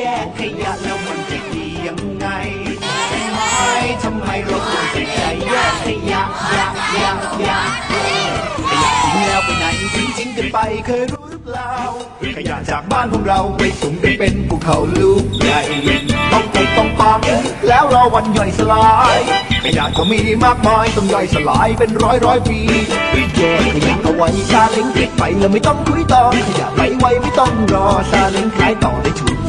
แยกขยะแล้วมันจะดียังไงใช่ไมทำไมเราควรจะใจแยกขยะยะยะยะขยะทิ้งแล้วไปไหนทิ้งทิ้งกันไปเคยรู้หรือเปล่าขยะจากบ้านของเราไปสุมไปเป็นภูเขาลูกใหญ่ต้องปลูกต้องปัาแล้วรอวันย่อยสลายขยะก็มีมากมายต้องย่อยสลายเป็นร้อยร้อยปีแยกขยะเอาไว้ชาเล้งคิดไปแล้วไม่ต้องคุยต่อขยะไปไวไม่ต้องรอชาเล้งขายต่อได้ถูก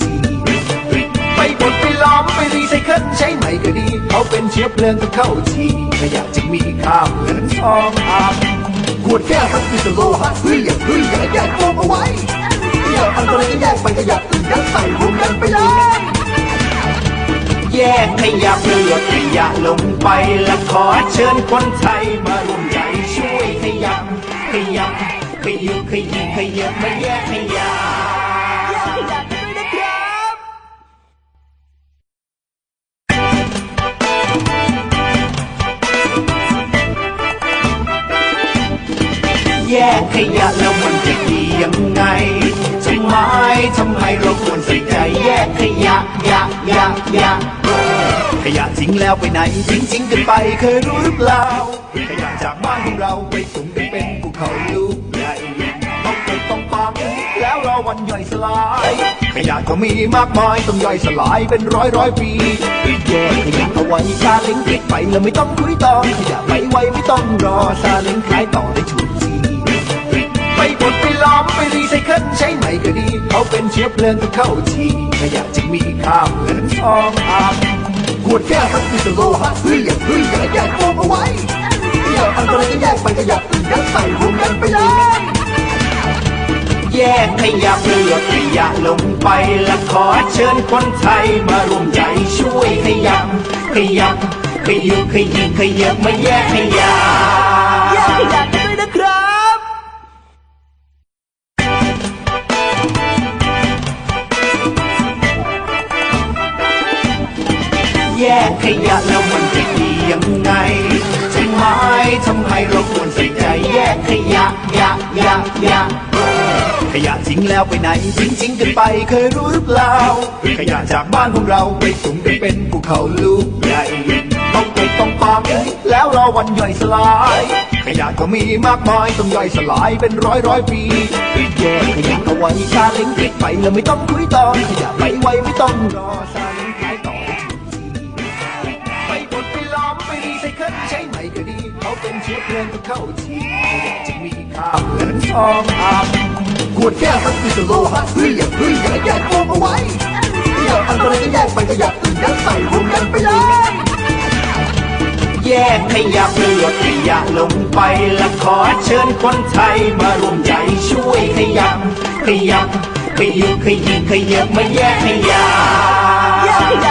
ก็ดี เขาเป็นเชื้อเพลิงก็เข้าทีขยะจึงมีค่าเหมือนทองอับขวดแก้วพลาสติกโลหะเฮ้ยอย่าเฮ้ยอย่าแยกโฟมเอาไว้ขยะอันตรายก็แยกไปขยะอื่นยัดใส่รวมกันไปเลยแยกขยะเปลือกขยะลงไปและขอเชิญคนไทยมาร่วมใจช่วยขยับขยับขยุขยิขยับมาแยกขยะ แยกขยะแล้วมันจะดียังไงทำไมทำไมเราควรใส่ใจแยกขยะยะยะยะขยะทิ้งแล้วไปไหนทิ้งทิ้งกันไปเคยรู้หรือเปล่าขยะจากบ้านของเราไปสุ่มกันเป็นภูเขาลูกใหญ่ต้องเก็บต้องปังแล้วรอวันย่อยสลาย ขยะก็มีมากมายต้องย่อยสลายเป็นร้อยร้อยปีแยกขยะเอาไว้ซาเล้งเก็บไปแล้วไม่ต้องคุยต่อขยะไปไวไม่ต้องรอซาเล้งขายต่อได้ถูก เขาเป็นเชื้อเพลิงก็เข้าทีขยะจึงมีค่าเหมือนทองอับขวดแก้วพลาสติกโลหะเฮ้ยอย่าเฮ้ยอย่าแยกโฟมเอาไว้ขยะอันตรายก็แยกไปขยะอื่นยัดใส่รวมกันไปเลยแยกขยะเปลือกขยะลงไปและขอเชิญคนไทยมาร่วมใจช่วยขยับขยับขยุขยิงขยับมาแยกขยะ กขยะแล้วมันจะดียังไงทำไมทำไมเราควรใส่ใจแยกขยะยะยะยะขยะทิ้งแล้วไปไหนทิ้งทิ้งกันไปเคยรู้หรือเปล่า ขยะจากบ้านของเราไปสุ่มกันเป็นภูเขาลูกใหญ่ต้องเก็บต้องปังแล้วรอวันย่อยสลาย ขยะก็มีมากมายต้องย่อยสลายเป็นร้อยร้อยปีแยกขยะเอาไว้ซาเล้งเก็บไปแล้วไม่ต้องคุยต่อขยะไปไวไม่ต้องรอ ก็ดีเขาเป็นเชื้อเพลิงก็เข้าทีจึงมีค่าเหมือนทองอับขวดแก้วพลาสติกโลหะเฮ้ยอย่าเฮ้ยอย่าแยกโฟมเอาไว้ขยะอันตรายก็แยกไปขยะอื่นยัดใส่รวมกันไปเลยแยกขยะเปลือกขยะลงไปและขอเชิญคนไทยมารวมใจช่วยขยับขยับขยุขยิงขยับมาแยกขยะแยกขยะ